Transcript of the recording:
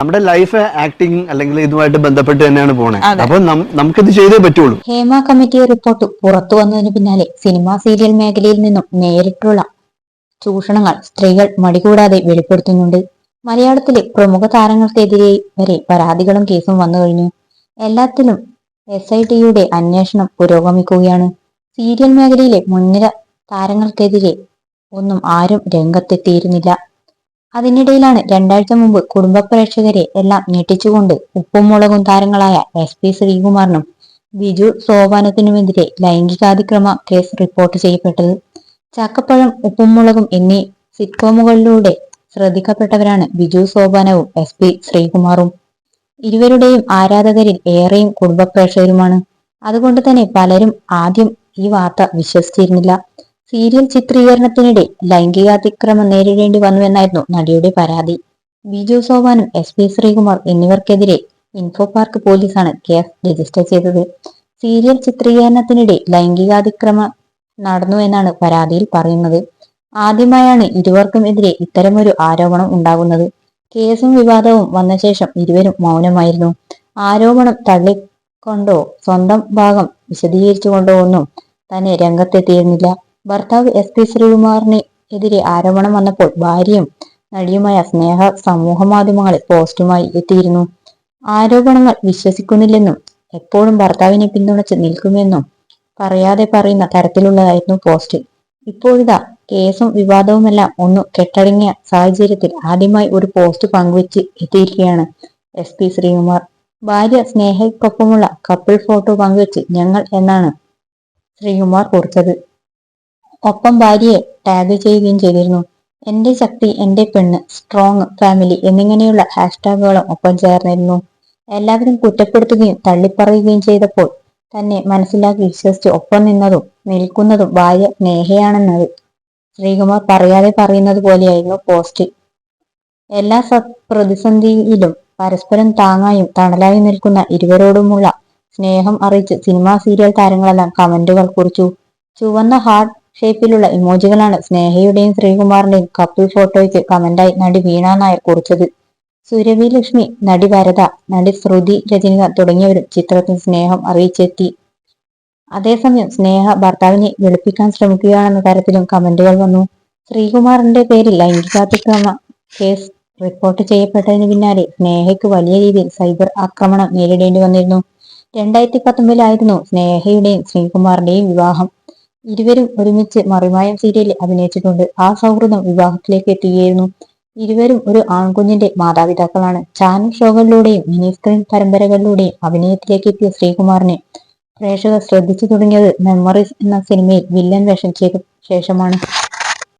നമ്മുടെ life acting അല്ലെങ്കിൽ ഇതുമായിട്ട് ബന്ധപ്പെട്ട് തന്നെയാണ് പോണേ. അപ്പൊ നമുക്ക് നമുക്കിത് ചെയ്തേ പറ്റുള്ളൂ. ഹേമ കമ്മിറ്റി റിപ്പോർട്ട് പുറത്തു വന്നതിന് പിന്നാലെ സിനിമാ സീരിയൽ മേഖലയിൽ നിന്നും നേരിട്ടുള്ള ചൂഷണങ്ങൾ സ്ത്രീകൾ മടികൂടാതെ വെളിപ്പെടുത്തുന്നുണ്ട്. മലയാളത്തിലെ പ്രമുഖ താരങ്ങൾക്കെതിരെ വരെ പരാതികളും കേസും വന്നു കഴിഞ്ഞു. എല്ലാത്തിലും എസ് ഐ ടിയുടെ അന്വേഷണം പുരോഗമിക്കുകയാണ്. സീരിയൽ മേഖലയിലെ മുൻനിര താരങ്ങൾക്കെതിരെ ഒന്നും ആരും രംഗത്തെത്തിയിരുന്നില്ല. അതിനിടയിലാണ് രണ്ടാഴ്ച മുമ്പ് കുടുംബ പ്രേക്ഷകരെ എല്ലാം ഞെട്ടിച്ചുകൊണ്ട് ഉപ്പും മുളകും താരങ്ങളായ എസ് പി ശ്രീകുമാറിനും ബിജു സോപാനത്തിനുമെതിരെ ലൈംഗികാതിക്രമ കേസ് റിപ്പോർട്ട് ചെയ്യപ്പെട്ടത്. ചക്കപ്പഴം ഉപ്പും മുളകും എന്നീ സിറ്റ്കോമുകളിലൂടെ ശ്രദ്ധിക്കപ്പെട്ടവരാണ് ബിജു സോപാനവും എസ് പി ശ്രീകുമാറും. ഇരുവരുടെയും ആരാധകരിൽ ഏറെയും കുടുംബ പ്രേക്ഷകരുമാണ്. അതുകൊണ്ട് തന്നെ പലരും ആദ്യം ഈ വാർത്ത വിശ്വസിച്ചിരുന്നില്ല. സീരിയൽ ചിത്രീകരണത്തിനിടെ ലൈംഗികാതിക്രമം നേരിടേണ്ടി വന്നുവെന്നായിരുന്നു നടിയുടെ പരാതി. ബിജു സോവാനും എസ് പി ശ്രീകുമാർ എന്നിവർക്കെതിരെ ഇൻഫോ പാർക്ക് പോലീസാണ് കേസ് രജിസ്റ്റർ ചെയ്തത്. സീരിയൽ ചിത്രീകരണത്തിനിടെ ലൈംഗികാതിക്രമം നടന്നു എന്നാണ് പരാതിയിൽ പറയുന്നത്. ആദ്യമായാണ് ഇരുവർക്കും എതിരെ ഇത്തരമൊരു ആരോപണം ഉണ്ടാകുന്നത്. കേസും വിവാദവും വന്ന ശേഷം ഇരുവരും മൗനമായിരുന്നു. ആരോപണം തള്ളിക്കൊണ്ടോ സ്വന്തം ഭാഗം വിശദീകരിച്ചുകൊണ്ടോ ഒന്നും തന്നെ രംഗത്തെത്തിയിരുന്നില്ല. ഭർത്താവ് എസ് പി ശ്രീകുമാറിന് എതിരെ ആരോപണം വന്നപ്പോൾ ഭാര്യയും നടിയുമായ സ്നേഹ സമൂഹ മാധ്യമങ്ങളിൽ പോസ്റ്റുമായി എത്തിയിരുന്നു. ആരോപണങ്ങൾ വിശ്വസിക്കുന്നില്ലെന്നും എപ്പോഴും ഭർത്താവിനെ പിന്തുണച്ച് നിൽക്കുമെന്നും പറയാതെ പറയുന്ന തരത്തിലുള്ളതായിരുന്നു പോസ്റ്റ്. ഇപ്പോഴിതാ കേസും വിവാദവുമെല്ലാം ഒന്ന് കെട്ടടങ്ങിയ സാഹചര്യത്തിൽ ആദ്യമായി ഒരു പോസ്റ്റ് പങ്കുവച്ച് എത്തിയിരിക്കുകയാണ് എസ് പി ശ്രീകുമാർ. ഭാര്യ സ്നേഹയ്ക്കൊപ്പമുള്ള കപ്പിൾ ഫോട്ടോ പങ്കുവെച്ച് ഞങ്ങൾ എന്നാണ് ശ്രീകുമാർ കുറിച്ചത്. ഒപ്പം ഭാര്യയെ ടാഗ് ചെയ്യുകയും ചെയ്തിരുന്നു. എന്റെ ശക്തി എന്റെ പെണ്ണ് സ്ട്രോങ് ഫാമിലി എന്നിങ്ങനെയുള്ള ഹാഷ്ടാഗുകളും ഒപ്പം ചേർന്നിരുന്നു. എല്ലാവരും കുറ്റപ്പെടുത്തുകയും തള്ളിപ്പറയുകയും ചെയ്തപ്പോൾ തന്നെ മനസ്സിലാക്കി വിശ്വസിച്ച് ഒപ്പം നിന്നതും നിൽക്കുന്നതും ഭാര്യ സ്നേഹയാണെന്നത് ശ്രീകുമാർ പറയാതെ പറയുന്നത് പോലെയായിരുന്നു പോസ്റ്റ്. എല്ലാ പ്രതിസന്ധിയിലും പരസ്പരം താങ്ങായും തണലായും നിൽക്കുന്ന ഇരുവരോടുമുള്ള സ്നേഹം അറിയിച്ച് സിനിമാ സീരിയൽ താരങ്ങളെല്ലാം കമന്റുകൾ കുറിച്ചു. ചുവന്ന ഹാർട്ട് ഷേപ്പിലുള്ള ഇമോജികളാണ് സ്നേഹയുടെയും ശ്രീകുമാറിന്റെയും കപ്പിൾ ഫോട്ടോയ്ക്ക് കമന്റായി നടി വീണ നായർ കുറിച്ചത്. സുരവി ലക്ഷ്മി നടി വരത നടി ശ്രുതി രജനിക തുടങ്ങിയവരും ചിത്രത്തിൽ സ്നേഹം അറിയിച്ചെത്തി. അതേസമയം സ്നേഹ ഭർത്താവിനെ വെളുപ്പിക്കാൻ ശ്രമിക്കുകയാണെന്ന തരത്തിലും കമന്റുകൾ വന്നു. ശ്രീകുമാറിന്റെ പേരിൽ ലൈംഗികാതിക്രമ കേസ് റിപ്പോർട്ട് ചെയ്യപ്പെട്ടതിന് പിന്നാലെ സ്നേഹയ്ക്ക് വലിയ രീതിയിൽ സൈബർ ആക്രമണം നേരിടേണ്ടി വന്നിരുന്നു. രണ്ടായിരത്തി പത്തൊമ്പതിലായിരുന്നു സ്നേഹയുടെയും ശ്രീകുമാറിന്റെയും വിവാഹം. ഇരുവരും ഒരുമിച്ച് മറിമായം സീരിയലിൽ അഭിനയിച്ചിട്ടുണ്ട്. ആ സൗഹൃദം വിവാഹത്തിലേക്ക് എത്തുകയായിരുന്നു. ഇരുവരും ഒരു ആൺകുഞ്ഞിന്റെ മാതാപിതാക്കളാണ്. ചാനൽ ഷോകളിലൂടെയും മിനി സ്ക്രീൻ പരമ്പരകളിലൂടെയും അഭിനയത്തിലേക്ക് എത്തിയ ശ്രീകുമാറിനെ പ്രേക്ഷകർ ശ്രദ്ധിച്ചു തുടങ്ങിയത് മെമ്മറീസ് എന്ന സിനിമയിൽ വില്ലൻ വേഷം ചെയ്ത ശേഷമാണ്.